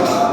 ਵਾਹਿਗੁਰੂ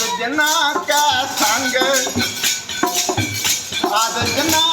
ਸਜਣਾ ਕਾ ਸੰਗ ਆਦਜਨਾ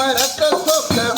i got to mereka now.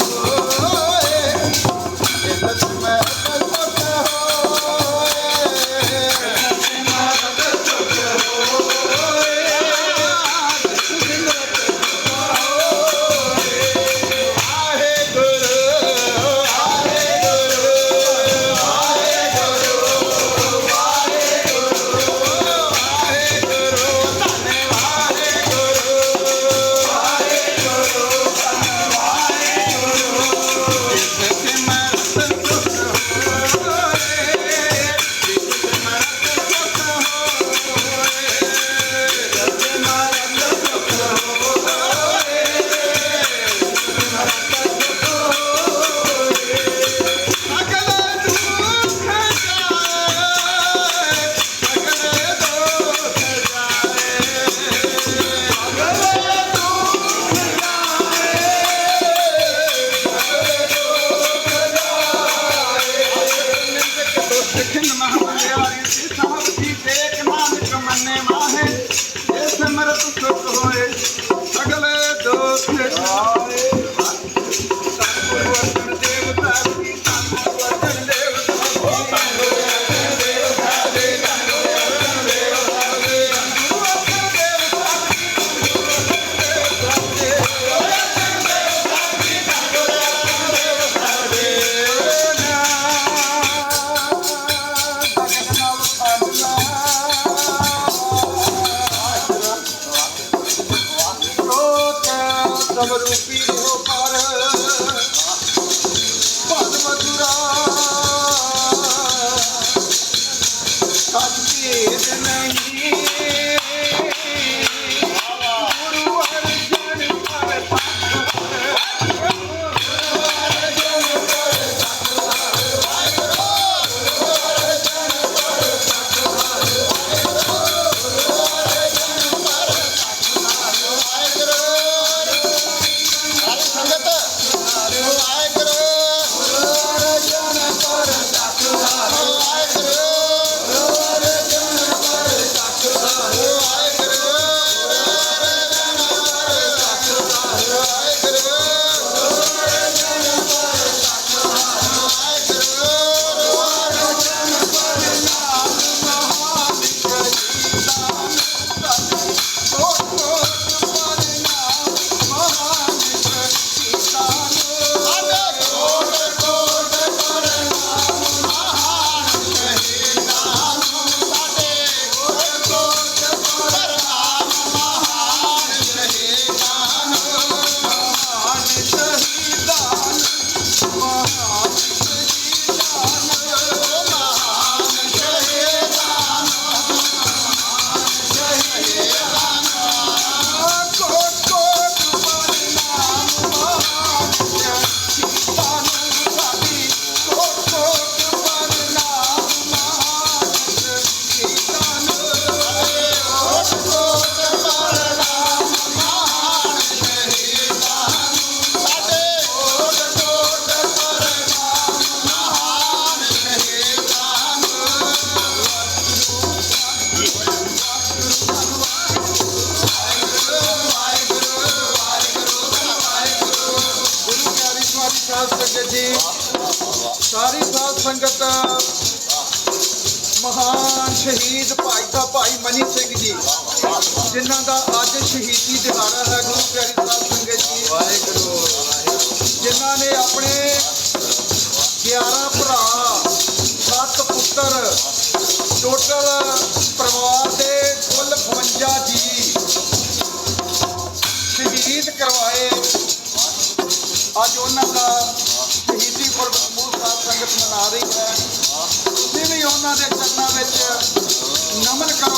Anne Madhav রূপী রূপার। ਸ਼ਹੀਦ ਭਾਈ ਦਾ ਭਾਈ ਮਨੀ ਸਿੰਘ ਜੀ, ਜਿਨ੍ਹਾਂ ਦਾ ਅੱਜ ਸ਼ਹੀਦੀ ਦਿਹਾੜਾ ਹੈ ਗੁਰੂ ਪਿਆਰੇ ਸਾਹਿਬ ਸੰਗਤ ਜੀ। ਵਾਹਿਗੁਰੂ ਜਿਨ੍ਹਾਂ ਨੇ ਆਪਣੇ 11 ਭਰਾ, ਸੱਤ ਪੁੱਤਰ, ਟੋਟਲ ਪਰਿਵਾਰ ਦੇ ਕੁੱਲ 52 ਜੀ ਸ਼ਹੀਦ ਕਰਵਾਏ। ਅੱਜ ਉਹਨਾਂ ਦਾ ਸ਼ਹੀਦੀ ਪੁਰਬ ਸਮੂਹ ਸਾਹਿਬ ਸੰਗਤ ਮਨਾ ਰਹੀ ਹੈ। ਉਹਨਾਂ ਦੇ ਚਰਨਾਂ ਵਿੱਚ ਨਮਨ ਕਰੋ।